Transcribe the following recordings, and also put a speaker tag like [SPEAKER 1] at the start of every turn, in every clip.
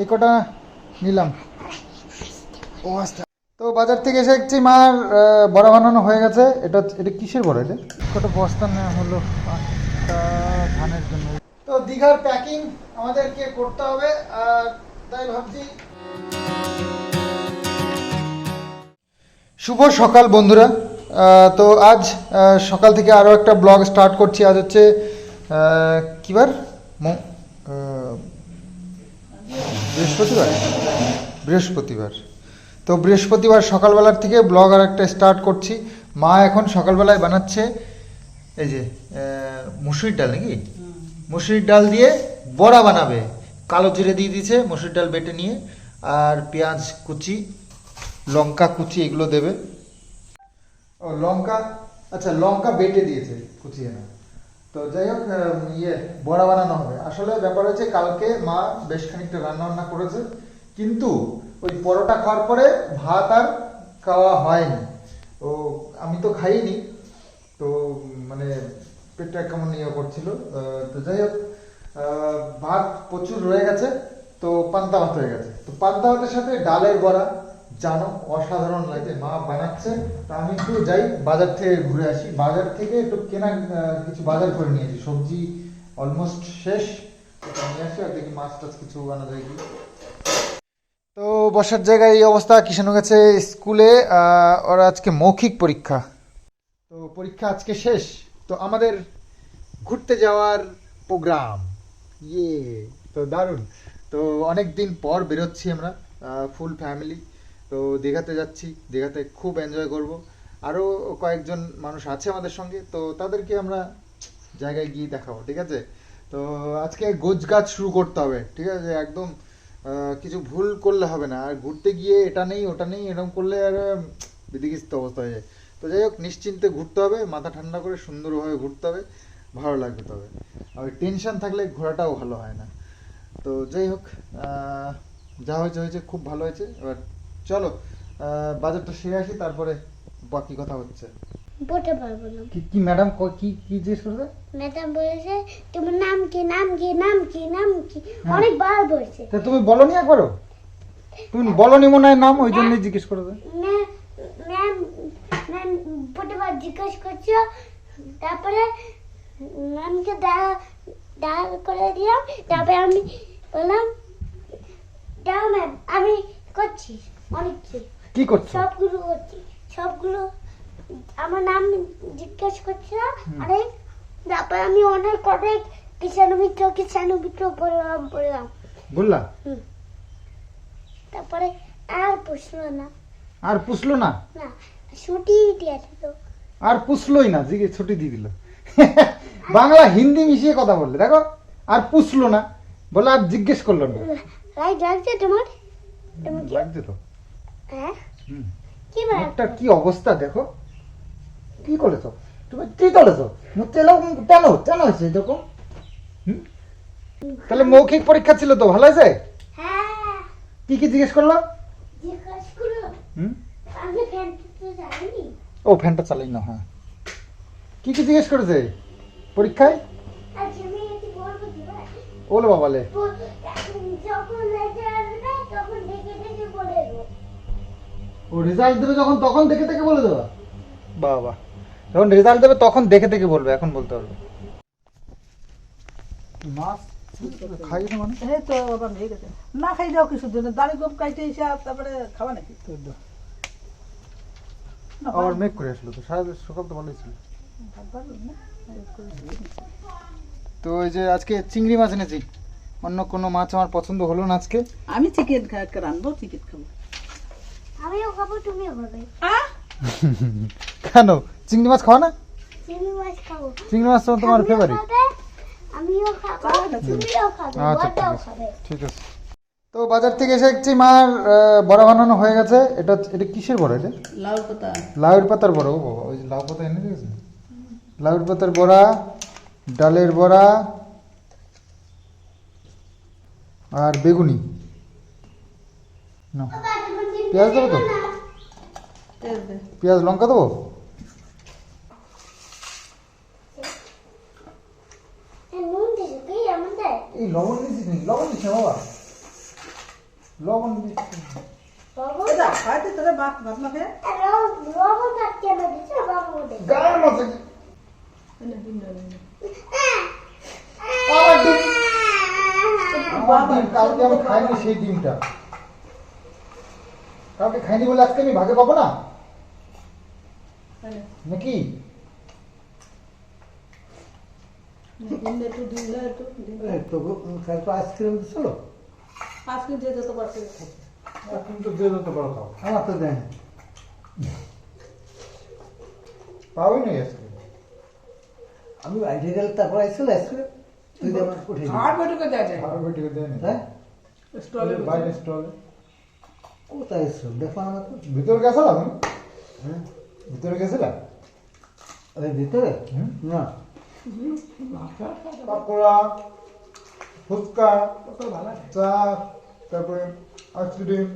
[SPEAKER 1] এই কটা নিলাম। ও আস্তে তো বাজার থেকে এসে দেখছি মার বড়া বানানো হয়ে গেছে। এটা এটা কিসের বড়া এটা? কটা বস্তা নেওয়া হলো পাঁচটা ধানের জন্য। তো দীঘার প্যাকিং আমাদেরকে করতে হবে আর তাই ভাবছি শুভ সকাল বন্ধুরা। তো আজ সকাল থেকে আরও একটা ব্লগ স্টার্ট করছি। আজ হচ্ছে আহ, কি বার ম- আহ, বৃহস্পতিবার? বৃহস্পতিবার। তো বৃহস্পতিবার সকালবেলার থেকে ব্লগ আর একটা স্টার্ট করছি। মা এখন সকালবেলায় বানাচ্ছে এই যে মুসুরির ডাল নাকি? মুসুরির ডাল দিয়ে বড়া বানাবে। কালো জিরে দিয়ে দিয়েছে মুসুরির ডাল বেটে নিয়ে আর পেঁয়াজ কুচি লঙ্কা কুচি এগুলো দেবে। ও লঙ্কা আচ্ছা লঙ্কা বেটে দিয়েছে কুচিয়ে না তো যাই হোক ইয়ে বড়া বানানো হবে। আসলে ব্যাপার হচ্ছে কালকে মা বেশ খানিকটা রান্না বান্না করেছে, কিন্তু ওই পরোটা খাওয়ার পরে ভাত আর খাওয়া হয়নি। ও আমি তো খাইনি, তো মানে পেটটা কেমন ইয়ে করছিল তো যাই হোক ভাত প্রচুর রয়ে গেছে, তো পান্তা ভাত হয়ে গেছে। তো পান্তা ভাতের সাথে ডালের বড়া জানো, অসাধারণ লাগে মা বানাচ্ছে, তা আমি একটু যাই, বাজার থেকে ঘুরে আসি। বাজার থেকে একটু কেনা কিছু বাজার করে নিয়েছি সবজি অলমোস্ট শেষ নিয়ে আসি আর দেখি মাছ টাছ কিছু আনা যায় কি। তো বসার জায়গায় এই অবস্থা কিষানু গেছে স্কুলে ওরা আজকে মৌখিক পরীক্ষা। তো পরীক্ষা আজকে শেষ। তো আমাদের ঘুরতে যাওয়ার প্রোগ্রাম। ইয়ে তো দারুণ। তো অনেক দিন পর বেরোচ্ছি আমরা ফুল ফ্যামিলি তো দীঘাতে যাচ্ছি দীঘাতে খুব এনজয় করব। আরও কয়েকজন মানুষ আছে আমাদের সঙ্গে তো তাদেরকে আমরা জায়গায় গিয়ে দেখাবো ঠিক আছে? তো আজকে গোছ গাছ শুরু করতে হবে ঠিক আছে? একদম কিছু ভুল করলে হবে না আর ঘুরতে গিয়ে এটা নেই ওটা নেই এরকম করলে আর উম, বিদিকিস্ত অবস্থা হয়ে যায়। তো যাই হোক নিশ্চিন্তে ঘুরতে হবে মাথা ঠান্ডা করে সুন্দরভাবে ঘুরতে হবে ভালো লাগবে তবে। আর টেনশন থাকলে ঘোরাটাও ভালো হয় না। তো যাই হোক যা হয়েছে হয়েছে খুব ভালো হয়েছে এবার চলো বাজারটা সেরে আসি তারপরে বাকি কথা হচ্ছে।
[SPEAKER 2] বলতে পারব না।
[SPEAKER 1] কি কি ম্যাডাম কি কি জিজ্ঞেস করবে?
[SPEAKER 2] ম্যাডাম বলেছে তোমার নাম কি নাম কি নাম কি নাম কি?
[SPEAKER 1] হ্যাঁ।
[SPEAKER 2] অনেকবার বলছে।
[SPEAKER 1] তা তুমি বলনি একবারও? তুমি বলনি মনে হয় নাম ওই জন্যই জিজ্ঞেস করবে।
[SPEAKER 2] ম্যাম ম্যাম ম্যাম প্রতিবার জিজ্ঞেস করছ তারপরে ম্যামকে দাঁড়া দাঁড় করে দিলাম তারপরে আমি বললাম দাও ম্যাম আমি করছি। অনেক
[SPEAKER 1] কি করছ?
[SPEAKER 2] সবগুলো করছি। সবগুলো আমার নাম জিজ্ঞেস
[SPEAKER 1] হুম।
[SPEAKER 2] অনেক তারপরে আমি অনেক অনেক কিষাণু মিত্র কিষাণু মিত্র বললাম বললাম।
[SPEAKER 1] বললা?
[SPEAKER 2] তারপরে আর পুষলো না।
[SPEAKER 1] আর পুষলো না?
[SPEAKER 2] না ছুটি দিয়েছে তো
[SPEAKER 1] আর পুষলোই না জিজ্ঞেস ছুটি দিয়ে দিল। বাংলা হিন্দি মিশিয়ে কথা বললে। দেখো আর পুষলো না। বলে আর জিজ্ঞেস করল না।
[SPEAKER 2] রাইট লাগছে তোমার? তুমি
[SPEAKER 1] লাগছে তো। মুখটা কি অবস্থা দেখো। কি করেছ? তুমি কি করেছ? মুখ তেল কেন? কেন হয়েছে এরকম? তাহলে মৌখিক পরীক্ষা ছিল তো ভালো আছে
[SPEAKER 2] হ্যাঁ।
[SPEAKER 1] কি কি জিজ্ঞেস করল? ও ফ্যানটা চালাই না হ্যাঁ। কি কি জিজ্ঞেস করেছে পরীক্ষায়?
[SPEAKER 2] আচ্ছা
[SPEAKER 1] ওলে বাবালে।
[SPEAKER 2] যখন
[SPEAKER 1] ও রেজাল্ট দেবে যখন তখন দেখে দেখে বলে দেবা। বাবা। যখন রেজাল্ট দেবে তখন দেখে দেখে বলবে এখন বলতে পারবে মাছ খাই না মানে?
[SPEAKER 3] এই তো আবার গেছে। না খাই দাড়ি গোপ কাইটে এসে তারপরে খাওয়া নাকি? না,
[SPEAKER 1] আবার মেঘ করে আসলো তো সারা সকাল তো ভালোই ছিল। তো এই যে আজকে চিংড়ি মাছ এনেছি। অন্য কোনো মাছ আমার পছন্দ হলো না আজকে।
[SPEAKER 3] আমি চিকেন রানবো চিকেন খাব।
[SPEAKER 2] আমিও খাব তুমিও খাবে।
[SPEAKER 1] কেন? চিংড়ি মাছ খাওয়া না?
[SPEAKER 2] চিংড়ি মাছ খাব।
[SPEAKER 1] চিংড়ি মাছ তো তোমার ফেভারিট
[SPEAKER 2] আমিও খাব তুমিও খাবে
[SPEAKER 1] আচ্ছা ঠিক
[SPEAKER 2] বড়টাও
[SPEAKER 1] আছে।
[SPEAKER 2] খাবে।
[SPEAKER 1] ঠিক আছে। তো বাজার থেকে এসে দেখছি মার বড়া বানানো হয়ে গেছে। এটা এটা কিসের বড়া এটা?
[SPEAKER 3] লাউ পাতা।
[SPEAKER 1] লাউয়ের পাতার বড়া ও বাবা ওই লাউ পাতা এনে দিয়েছে। লাউয়ের পাতার বড়া ডালের বড়া আর বেগুনি। নাও। পেঁয়াজ দেবো তো? পেঁয়াজ লঙ্কা দেবো? এই লবণ দিয়েছিস নাকি? লবণ দিচ্ছি বাবা। লবণ দিচ্ছি
[SPEAKER 2] বাবু
[SPEAKER 3] এই যা, খাইতে তোরা ভাত ভাত না
[SPEAKER 2] লবণ দিচ্ছে বাবু
[SPEAKER 1] আমার ডিম কালকে আমি খাইনি সেই ডিমটা। কালকে খাইনি বলে আজকে আমি ভাগে পাবো না? নাকি?
[SPEAKER 3] দে একটু, ডিম দে একটু, ডিম দে।
[SPEAKER 4] এই তো গো- কালকে আইসক্রিম দিছিল
[SPEAKER 3] আজকে যে যত পারছে খাচ্ছে।
[SPEAKER 1] তো যে যত বড় খাও।
[SPEAKER 4] আমার তো দেয়
[SPEAKER 1] পাওই নাই আজকে
[SPEAKER 4] আমি বাইরে গেলে তারপর আইসছিল আইসক্রিম। তুই যে আমার উঠে
[SPEAKER 3] আর বেটুকে দেয়
[SPEAKER 1] আর বেটিকে দেয় না।
[SPEAKER 4] হ্যাঁ?
[SPEAKER 3] স্টলে।
[SPEAKER 1] বাইরে স্টলে।
[SPEAKER 4] কোথায় আইসছিল দেখো তো।
[SPEAKER 1] ভিতরে গেছিলাম? আমি
[SPEAKER 4] হ্যাঁ?
[SPEAKER 1] ভিতরে গেছিলাম?
[SPEAKER 4] ওই ভিতরে। না।
[SPEAKER 1] পাকোড়া ফুচকা
[SPEAKER 3] কত ভালো লাগে।
[SPEAKER 1] চা তারপরে আইসক্রিম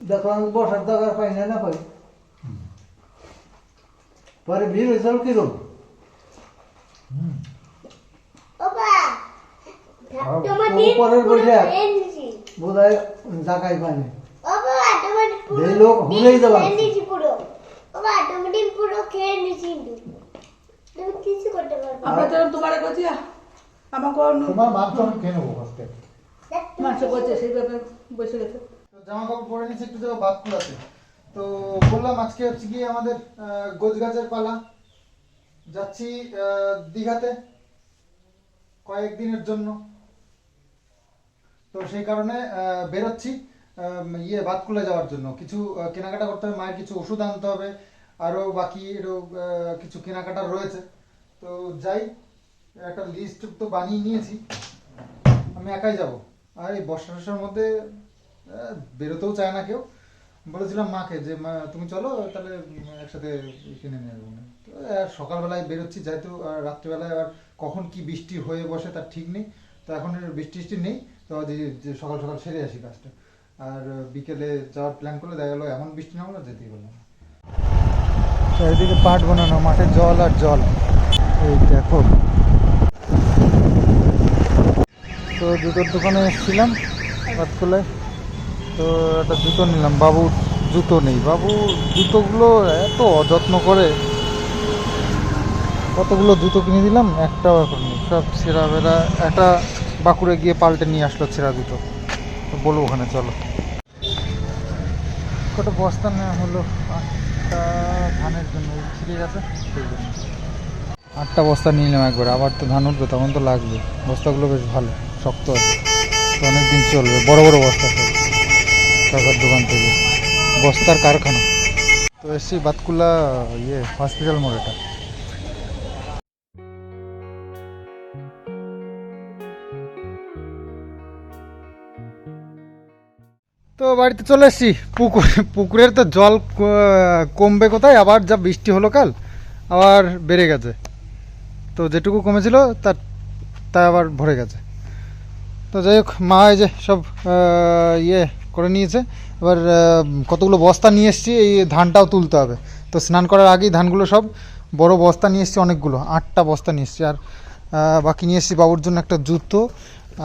[SPEAKER 4] দেখো আমি বসার দরকার পাই না না পাই? পরে
[SPEAKER 1] আর
[SPEAKER 2] তোমার
[SPEAKER 4] তো
[SPEAKER 2] ডিম
[SPEAKER 4] উপরের
[SPEAKER 2] পুরো
[SPEAKER 4] বইটা- বোধ হয়
[SPEAKER 2] পুরো
[SPEAKER 4] এই লোক ভুলেই যাবে।
[SPEAKER 3] আমরা তোমার আমাকে
[SPEAKER 1] তোমার খেয়ে নেব ফার্স্টে
[SPEAKER 3] করছে সেই ব্যাপারে বসে গেছে।
[SPEAKER 1] জামা কাপড় পরে নিচ্ছে একটু যাব ভাত কুলাতে তো বললাম আজকে হচ্ছে গিয়ে আমাদের গোছ গাছের পালা। যাচ্ছি দীঘাতে কয়েকদিনের জন্য। তো সেই কারণে বেরোচ্ছি ইয়ে বাতকুলে যাওয়ার জন্য। কিছু কেনাকাটা করতে হবে, মায়ের কিছু ওষুধ আনতে হবে আরও বাকি কিছু কেনাকাটা রয়েছে। তো যাই, একটা লিস্ট তো বানিয়ে নিয়েছি। আমি একাই যাব। আর এই বর্ষা টর্ষার মধ্যে বেরোতেও চায় না কেউ। বলেছিলাম মাকে যে, মা, তুমি চলো, তাহলে একসাথে কিনে নিয়ে আসব তো, আর সকালবেলায় বেরোচ্ছি যেহেতু, আর রাত্রিবেলায় আবার কখন কি বৃষ্টি হয়ে বসে তার ঠিক নেই। তো এখন বৃষ্টি টিষ্টি নেই, তো যে সকাল সকাল সেরে আসি কাজটা। আর বিকেলে যাওয়ার প্ল্যান করলে দেখা গেলো এমন বৃষ্টি না হলো যেতেই পারলাম চারিদিকে পাট বানানো, মাঠে জল আর জল। এই দেখো। তো জুতোর দোকানে এসেছিলাম পাটকুলায় তো একটা জুতো নিলাম। বাবুর জুতো নেই। বাবু জুতোগুলো এত অযত্ন করে। কতগুলো জুতো কিনে দিলাম? একটাও এখন নেই। সব ছেঁড়া বেড়া। একটা বাঁকুড়ে গিয়ে পাল্টে নিয়ে আসলো ছেঁড়া জুতো। বলব ওখানে, চলো। কটা বস্তা নেওয়া হলো? আটটা ধানের জন্য। ছিঁড়ে গেছে, সেই জন্য। আটটা বস্তা নিলাম একবার। আবার তো ধান উঠবে, তখন তো লাগবে। বস্তাগুলো বেশ ভালো, শক্ত আছে। তো অনেকদিন চলবে। বড় বড় বস্তা সব। কাকার দোকান থেকে। বস্তার কারখানা। তো এসছি বাতকুলা ইয়ে হসপিটাল মোড় এটা। তো বাড়িতে চলে এসেছি। পুকুর, পুকুরের তো জল কমবে কোথায়? আবার যা বৃষ্টি হলো কাল, আবার বেড়ে গেছে। তো যেটুকু কমেছিল, তার, তা আবার ভরে গেছে। তো যাই হোক, মা এই যে সব ইয়ে করে নিয়েছে। এবার কতগুলো বস্তা নিয়ে এসেছি এই ধানটাও তুলতে হবে। তো স্নান করার আগেই ধানগুলো সব বড় বস্তা নিয়ে এসেছি অনেকগুলো আটটা বস্তা নিয়ে এসেছি। আর বাকি নিয়ে এসেছি বাবুর জন্য একটা জুতো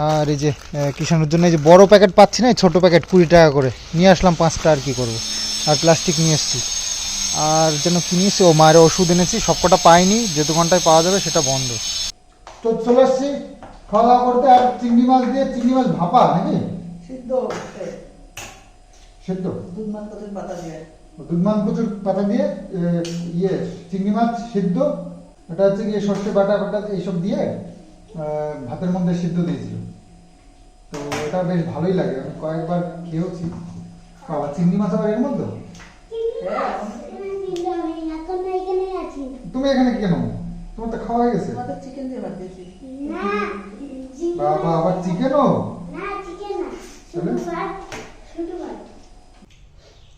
[SPEAKER 1] আর এই যে আহ, কিষাণের জন্য এই যে বড় প্যাকেট পাচ্ছি না এই ছোটো প্যাকেট কুড়ি টাকা করে। নিয়ে আসলাম পাঁচটা আর কি করব। আর প্লাস্টিক নিয়ে এসেছি। আর যেন কি নিয়েছি ও মায়ের ওষুধ এনেছি সবকটা পাইনি যে দোকানটায় পাওয়া যাবে সেটা বন্ধ। তো চলে এসছি খাওয়া দাওয়া করতে আর চিংড়ি মাছ দিয়ে চিংড়ি মাছ ভাপা নাকি?
[SPEAKER 3] সিদ্ধ
[SPEAKER 1] সেদ্ধ।
[SPEAKER 3] দুধ মাছ পাতা দিয়ে।
[SPEAKER 1] দুধমান কচুর পাতা দিয়ে ইয়ে চিংড়ি মাছ সিদ্ধ। এটা হচ্ছে গিয়ে সর্ষে বাটা বাটা এইসব দিয়ে আহ, ভাতের মধ্যে সিদ্ধ দিয়েছিল। তো এটা বেশ ভালোই লাগে। আমি কয়েকবার খেয়েওছি। বাবা চিংড়ি মাছ আবার এর মধ্যে
[SPEAKER 2] আমি এখানে আছি
[SPEAKER 1] তুমি এখানে কেন? তোমার তো খাওয়া হয়ে গেছে।
[SPEAKER 3] আমাদের চিকেন দিয়ে ভাত দিয়েছি।
[SPEAKER 2] না চিকেন
[SPEAKER 1] বাবা আবার চিকেনও
[SPEAKER 2] না চিকেন না। শুধু ভাত। শুধু ভাত।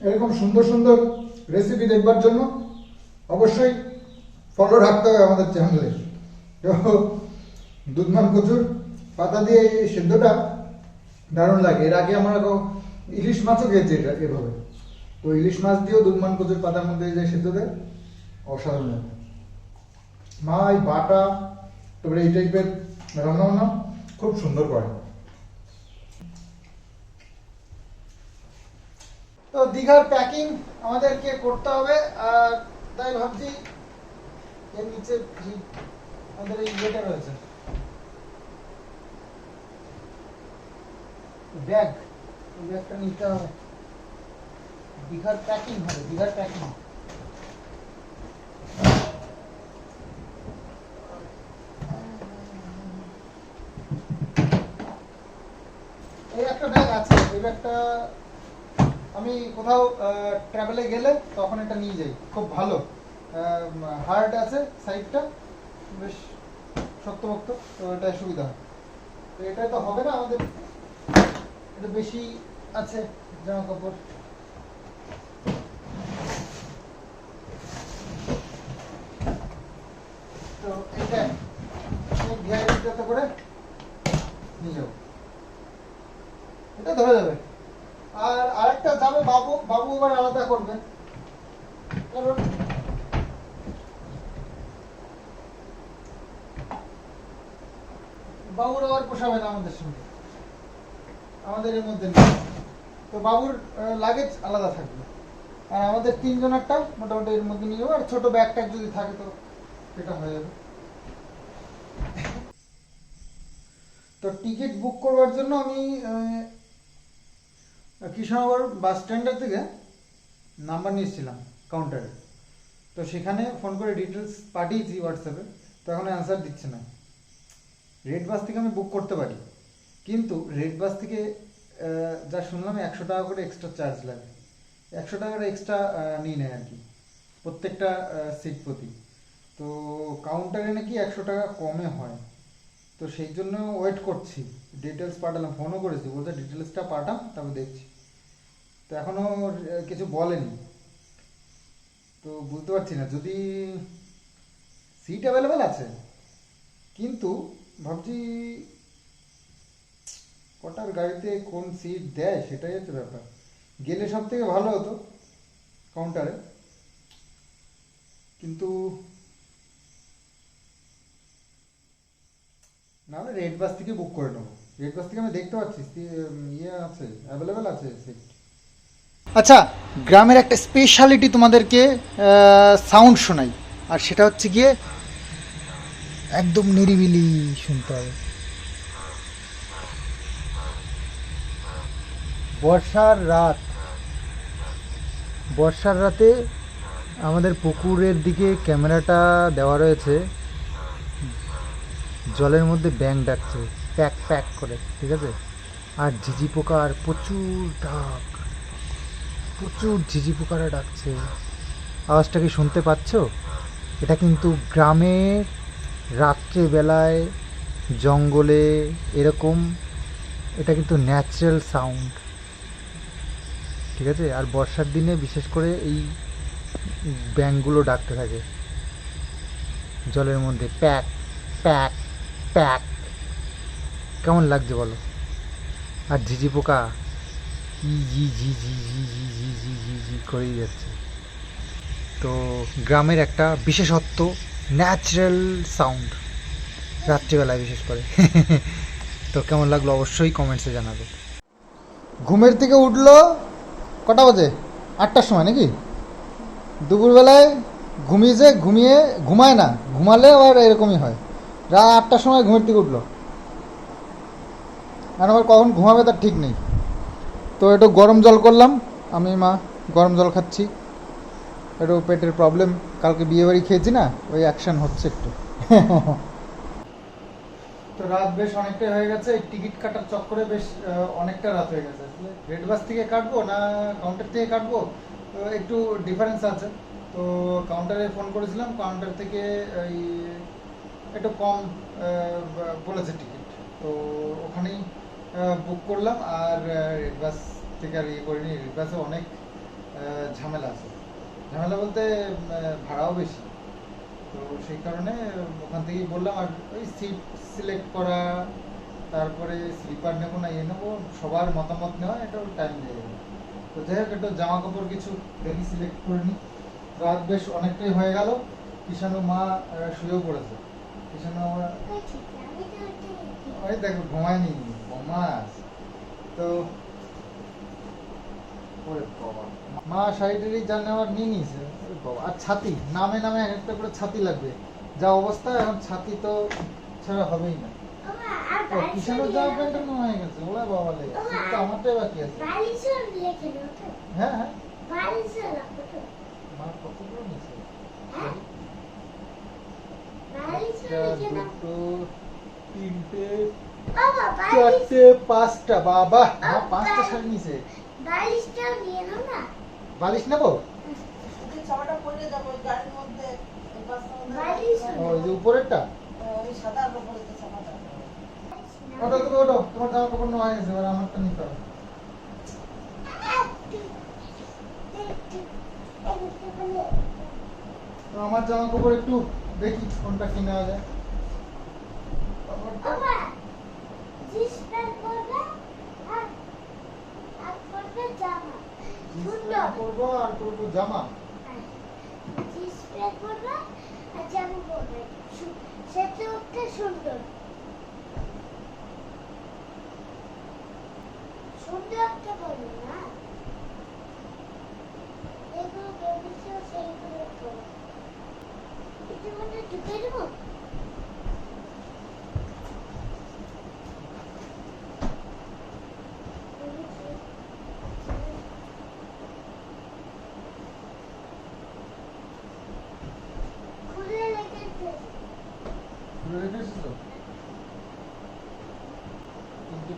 [SPEAKER 1] এরকম সুন্দর সুন্দর রেসিপি দেখবার জন্য অবশ্যই ফলো রাখতে হবে আমাদের চ্যানেলে দুধমান কচুর পাতা দিয়ে এই সেদ্ধটা দারুণ লাগে। এর আগে আমরা ইলিশ মাছও খেয়েছি এটা এভাবে। তো ইলিশ মাছ দিয়েও দুধমান কচুর পাতার মধ্যে যে সেদ্ধ দেয়, অসাধারণ লাগে। মা এই বাটা, তারপরে এই টাইপের রান্না বান্না খুব সুন্দর করে। দীঘার প্যাকিং আমাদেরকে করতে হবে, আর তাই ভাবছি এর নিচে আমাদের এই ইয়েটা রয়েছে। ব্যাগ ব্যাগটা নিতে হবে। দীঘার প্যাকিং হবে, দীঘার প্যাকিং এই একটা ব্যাগ আছে, এই ব্যাগটা আমি কোথাও ট্রাভেলে গেলে তখন এটা নিয়ে যাই। খুব ভালো। হার্ড আছে সাইডটা বেশ শক্তপোক্ত তো এটা সুবিধা তো এটা তো হবে না আমাদের। এটা বেশি আছে জামা কাপড় তো এটা ভিআইপিটাতে করে নিয়ে যাব। এটা ধরে যাবে। বাবু এবার আলাদা করবে। কারণ বাবুর আবার পোষাবে না আমাদের সঙ্গে। আমাদের এর মধ্যে তো বাবুর লাগেজ আলাদা থাকবে। আর আমাদের তিনজনেরটা মোটামুটি এর মধ্যে নিয়ে যাব আর ছোট ব্যাগ ট্যাগ যদি থাকে তো সেটা হয়ে যাবে। তো টিকিট বুক করবার জন্য আমি কৃষ্ণনগর বাস স্ট্যান্ডের থেকে নাম্বার নিয়েছিলাম কাউন্টারে তো সেখানে ফোন করে ডিটেলস পাঠিয়েছি হোয়াটসঅ্যাপে তো এখন অ্যান্সার দিচ্ছে না। রেড বাস থেকে আমি বুক করতে পারি, কিন্তু রেড বাস থেকে যা শুনলাম একশো টাকা করে এক্সট্রা চার্জ লাগে। একশো টাকার এক্সট্রা নিয়ে নেয় আর কি, প্রত্যেকটা সিট প্রতি। তো কাউন্টারে নাকি একশো টাকা কমে হয়। তো সেই জন্য ওয়েট করছি। ডিটেলস পাঠালাম ফোনও করেছি। বলতে ডিটেলসটা পাঠাম তারপর দেখছি। তো এখনও কিছু বলেনি। তো বুঝতে পারছি না, যদি সিট অ্যাভেলেবেল আছে, কিন্তু ভাবছি কটার গাড়িতে কোন সিট দেয়, সেটাই হচ্ছে ব্যাপার। গেলে সব থেকে ভালো হতো কাউন্টারে কিন্তু নাহলে রেড বাস থেকে বুক করে নেব। রেড বাস থেকে আমি দেখতে পাচ্ছি ইয়ে আছে অ্যাভেলেবেল আছে সিট আচ্ছা গ্রামের একটা স্পেশালিটি তোমাদেরকে সাউন্ড শোনাই। আর সেটা হচ্ছে গিয়ে, একদম নিরিবিলি শুনতে হবে। বর্ষার রাত। বর্ষার রাতে আমাদের পুকুরের দিকে ক্যামেরাটা দেওয়া রয়েছে। জলের মধ্যে ব্যাং ডাকছে, প্যাক প্যাক করে, ঠিক আছে? আর ঝিঝি পোকার প্রচুর ডাক, প্রচুর ঝিঝি পোকারা ডাকছে। আওয়াজটা কি শুনতে পাচ্ছ? এটা কিন্তু গ্রামের রাত্রেবেলায় জঙ্গলে এরকম, এটা কিন্তু ন্যাচারাল সাউন্ড ঠিক আছে? আর বর্ষার দিনে বিশেষ করে এই ব্যাঙগুলো ডাকতে থাকে। জলের মধ্যে প্যাক প্যাক প্যাক। কেমন লাগছে বলো? আর ঝিঝি পোকা? ই জি জি জি জি জি জি জি জি জি করেই যাচ্ছে। তো গ্রামের একটা বিশেষত্ব ন্যাচারাল সাউন্ড রাত্রিবেলায় বিশেষ করে। তো কেমন লাগল অবশ্যই কমেন্টসে জানাবে। ঘুমের থেকে উঠল কটা বাজে? আটটার সময় নাকি? দুপুরবেলায় ঘুমিয়েছে, ঘুমিয়ে ঘুমায় না, ঘুমালে আবার এরকমই হয়। রাত আটটার সময় ঘুমের থেকে উঠল। আর আবার কখন ঘুমাবে তার ঠিক নেই। তো একটু গরম জল করলাম। আমি, মা, গরম জল খাচ্ছি। একটু পেটের প্রবলেম কালকে বিয়ে বাড়ি খেয়েছি না? ওই অ্যাকশন হচ্ছে একটু। তো রাত বেশ অনেকটা হয়ে গেছে। টিকিট কাটার চক্করে বেশ অনেকটা রাত হয়ে গেছে। আসলে রেড বাস থেকে কাটবো না কাউন্টার থেকে কাটবো? একটু ডিফারেন্স আছে। তো কাউন্টারে ফোন করেছিলাম। কাউন্টার থেকে ওই একটু কম বলেছে টিকিট তো ওখানেই বুক করলাম আর রেড বাস থেকে আর ইয়ে করিনি। রেড বাসে অনেক ঝামেলা আছে। ঝামেলা বলতে ভাড়াও বেশি। তো সেই কারণে, ওখান থেকেই বললাম, আর ওই সিট সিলেক্ট করা, তারপরে স্লিপার নেব না ইয়ে নেব, সবার মতামত নেওয়া, এটা টাইম লেগে যাবে তো যাই হোক, একটু জামা কাপড় কিছু দেখি সিলেক্ট করে নিই রাত বেশ অনেকটাই হয়ে গেল। কিষানু মা শুয়েও পড়েছে। আমার
[SPEAKER 2] ওই
[SPEAKER 1] দেখো ঘুমায়নি তো ওরে বাবা। মা শাড়িটারি যা নেওয়ার নিয়ে নিয়েছে। ওরে বাবা। আর ছাতি নামে নামে এক একটা করে ছাতি লাগবে। যা অবস্থা এখন ছাতি তো ছাড়া হবেই না। কিষানোর জামা হয়ে গেছে। ওরা বাবা লে তো আমারটাই বাকি আছে। হ্যাঁ হ্যাঁ। মা কতগুলো নিয়েছে
[SPEAKER 2] হ্যাঁ? বালিশও
[SPEAKER 1] একটা
[SPEAKER 2] রেখে দাও।
[SPEAKER 1] দুটো তিনটে চারটে পাঁচটা বাবা পাঁচটা শাড়ি নিয়েছে
[SPEAKER 2] বালিশটাও নিয়ে নাও না।
[SPEAKER 1] বালিশ নেব
[SPEAKER 3] ওকে জামাটা পরে যাব ওই গাড়ির মধ্যে ওই বাসটার মধ্যে
[SPEAKER 2] বালিশ
[SPEAKER 1] ও ওই যে উপরেরটা
[SPEAKER 3] ওই সাদা আর উপরে যে জামাটা
[SPEAKER 2] বালিশ নাও।
[SPEAKER 1] ওটা তোমার জামা কাপড় নেওয়া হয়ে এবার আমারটা নিতে হবে আমার জামা কাপড় একটু দেখি কোনটা কি নেওয়া যায়।
[SPEAKER 2] সুন্দর।
[SPEAKER 1] করব আর করব জামা।
[SPEAKER 2] একটা পরবে না এগুলো ভেবেছো সেইগুলো পরো এটার মধ্যে ঢুকে দেবো খুলে রেখেছে
[SPEAKER 1] খুলে রেখেছিস তো তিনটে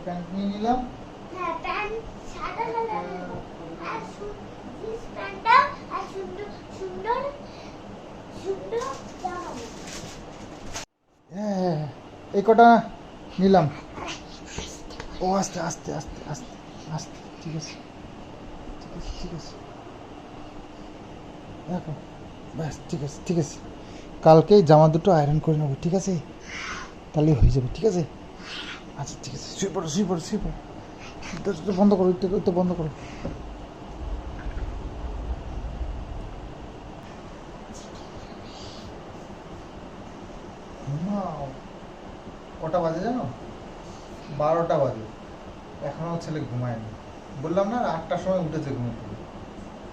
[SPEAKER 1] প্যান্ট নিয়ে নিলাম
[SPEAKER 2] হ্যাঁ প্যান্ট সাদা কালার আর সু- জিন্স প্যান্টটা আর সুন্দর সুন্দর সুন্দর জামা
[SPEAKER 1] হ্যাঁ, এই কটা নিলাম? ও, আস্তে আস্তে আস্তে আস্তে আস্তে, ঠিক আছে ঠিক আছে ঠিক আছে। দেখো, ব্যাস, ঠিক আছে ঠিক আছে। কালকেই জামা দুটো আয়রন করে নেব, ঠিক আছে? তাহলেই হয়ে যাবে, ঠিক আছে? আচ্ছা ঠিক আছে, শুয়ে পড়ো শুয়ে পড়ো শুয়ে পড়ো। বন্ধ করো এটা বন্ধ করো ঘুমাও। কটা বাজে জানো বারোটা বাজে এখনও ছেলে ঘুমায়নি বললাম না আটটার সময় উঠেছে ঘুম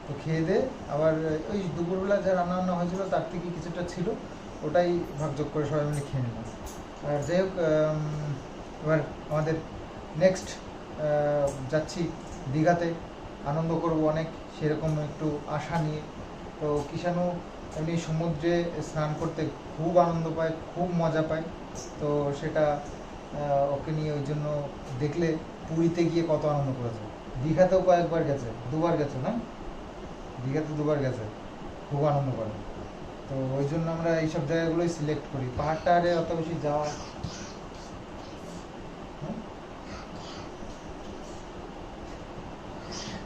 [SPEAKER 1] তো খেয়ে দে আবার, ওই দুপুরবেলা যা রান্না বান্না হয়েছিল তার থেকে কিছুটা ছিল, ওটাই ভাগযোগ করে সবাই মিলে খেয়ে নিলাম। আর যাই হোক এবার আমাদের নেক্সট যাচ্ছি দীঘাতে, আনন্দ করব অনেক, সেরকম একটু আশা নিয়ে। তো কিষাণু এমনি সমুদ্রে স্নান করতে খুব আনন্দ পায়, খুব মজা পায়। তো সেটা ওকে নিয়ে ওই জন্য দেখলে পুরীতে গিয়ে কত আনন্দ করেছে দীঘাতেও কয়েকবার গেছে দুবার গেছে না? দীঘাতে দুবার গেছে খুব আনন্দ করে। তো ওই জন্য আমরা এইসব জায়গাগুলোই সিলেক্ট করি। পাহাড়টা আরে অত বেশি যাওয়া?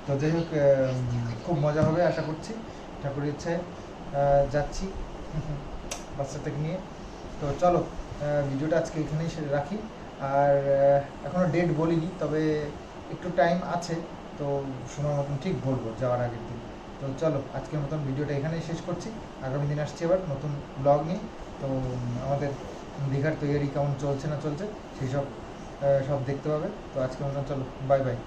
[SPEAKER 1] তো যাই হোক খুব মজা হবে আশা করছি। ঠাকুরের ইচ্ছায় আহ, যাচ্ছি। বাচ্চাটাকে নিয়ে। তো চলো ভিডিওটা আজকে এখানেই রাখি। আর এখনও ডেট বলিনি তবে একটু টাইম আছে, তো সময় মতন ঠিক বলব যাওয়ার আগের দিন। তো চলো, আজকের মতন ভিডিওটা এখানেই শেষ করছি। আগামী দিন আসছি আবার নতুন ব্লগ নিয়ে। তো আমাদের দীঘার তৈরি কেমন চলছে না চলছে, সেই সব সব দেখতে পাবে। তো আজকের মতন চলো বাই বাই